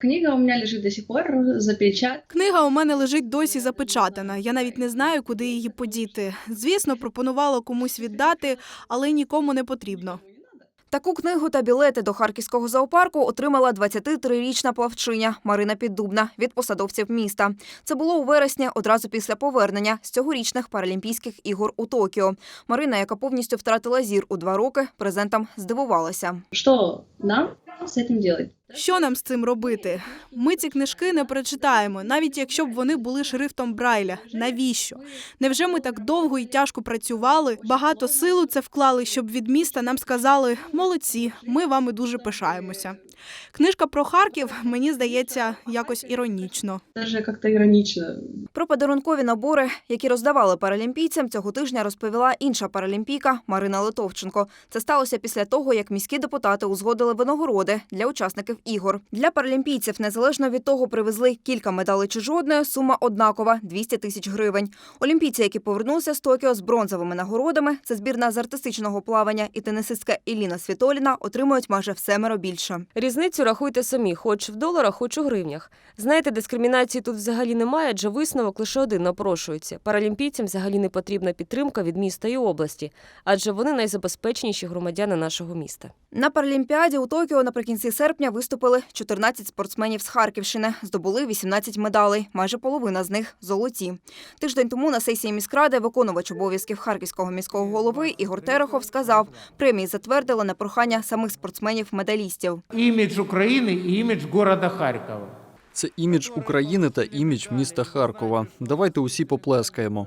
Книга у меня лежит до сих пор запечат. Книга у мене лежить досі запечатана. Я навіть не знаю, куди її подіти. Звісно, пропонувала комусь віддати, але нікому не потрібно. Таку книгу та білети до харківського зоопарку отримала 23-річна плавчиня Марина Піддубна від посадовців міста. Це було у вересні одразу після повернення з цьогорічних Паралімпійських ігор у Токіо. Марина, яка повністю втратила зір у два роки, презентам здивувалася. Что нам с этим делать? Що нам з цим робити? Ми ці книжки не прочитаємо, навіть якщо б вони були шрифтом Брайля. Навіщо? Невже ми так довго і тяжко працювали? Багато сил у це вклали, щоб від міста нам сказали молодці, ми вами дуже пишаємося. Книжка про Харків мені здається якось іронічно. Даже как-то иронично. Про подарункові набори, які роздавали паралімпійцям, цього тижня розповіла інша паралімпійка Марина Литовченко. Це сталося після того, як міські депутати узгодили винагороди для учасників ігор. Для паралімпійців, незалежно від того, привезли кілька медалей чи жодної, сума однакова 200 тисяч гривень. Олімпійці, які повернулися з Токіо з бронзовими нагородами, це збірна з артистичного плавання і тенісистка Еліна Світоліна, отримують майже в семеро більше. Різницю рахуйте самі, хоч в доларах, хоч у гривнях. Знаєте, дискримінації тут взагалі немає, адже висновок лише один напрошується. Паралімпійцям взагалі не потрібна підтримка від міста і області, адже вони найзабезпеченіші громадяни нашого міста. На Паралімпіаді у Токіо наприкінці серпня виступили 14 спортсменів з Харківщини, здобули 18 медалей, майже половина з них золоті. Тиждень тому на сесії міськради виконувач обов'язків харківського міського голови Ігор Терехов сказав, премії затвердили на прохання самих спортсменів-медалістів. Імідж України і імідж города Харкова. Це імідж України та імідж міста Харкова. Давайте усі поплескаємо.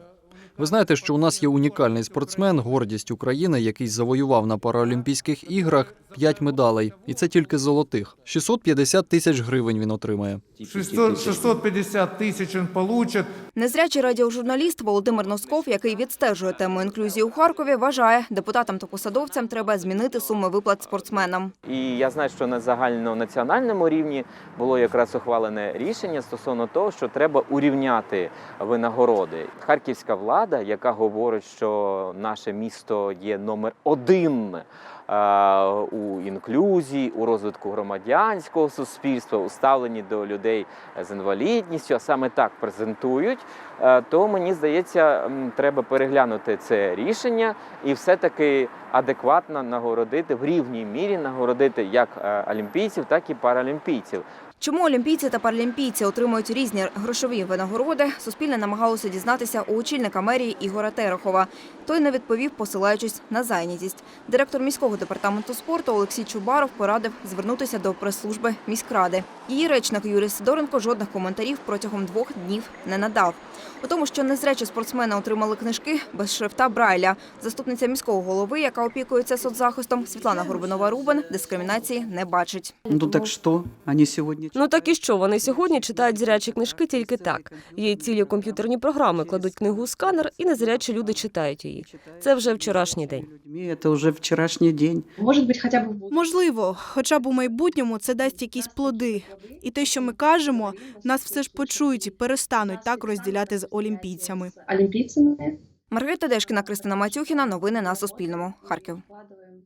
Ви знаєте, що у нас є унікальний спортсмен, гордість України, який завоював на Паралімпійських іграх 5 медалей, і це тільки золотих. 650 тисяч гривень він отримає. 600, 650 тисяч він получить. Незрячий радіожурналіст Володимир Носков, який відстежує тему інклюзії у Харкові, вважає, депутатам та посадовцям треба змінити суми виплат спортсменам. І я знаю, що на загальнонаціональному рівні було якраз ухвалене рішення стосовно того, що треба урівняти винагороди. Харківська влада, яка говорить, що наше місто є номер один е, у інклюзії, у розвитку громадянського суспільства, у ставленні до людей з інвалідністю, а саме так презентують, е, то мені здається, треба переглянути це рішення і все-таки адекватно нагородити в рівній мірі нагородити як е, олімпійців, так і паралімпійців. Чому олімпійці та паралімпійці отримують різні грошові винагороди, Суспільне намагалося дізнатися у очільника мерії Ігора Терехова. Той не відповів, посилаючись на зайнятість. Директор міського департаменту спорту Олексій Чубаров порадив звернутися до прес-служби міськради. Її речник Юрій Сидоренко жодних коментарів протягом двох днів не надав. У тому, що незрячі спортсмени отримали книжки без шрифта Брайля. Заступниця міського голови, яка опікується соцзахистом, Світлана Горбунова-Рубин, дискримінації не бачить. Ну так что? Они сегодня... Ну так і що? Вони сьогодні читають зрячі книжки тільки так. Є цілі комп'ютерні програми, кладуть книгу у сканер, і незрячі люди читають її. Це вже вчорашній день. Людьми Это уже вчерашний день. Может быть, хотя бы в будущем. Можливо, хоча б у майбутньому це дасть якісь плоди. І те, що ми кажемо, нас все ж почують і перестануть так розділяти з олімпійцями. Олимпийцами Маргарита Дешкіна, Кристина Матюхіна. Новини на Суспільному. Харків. вкладываем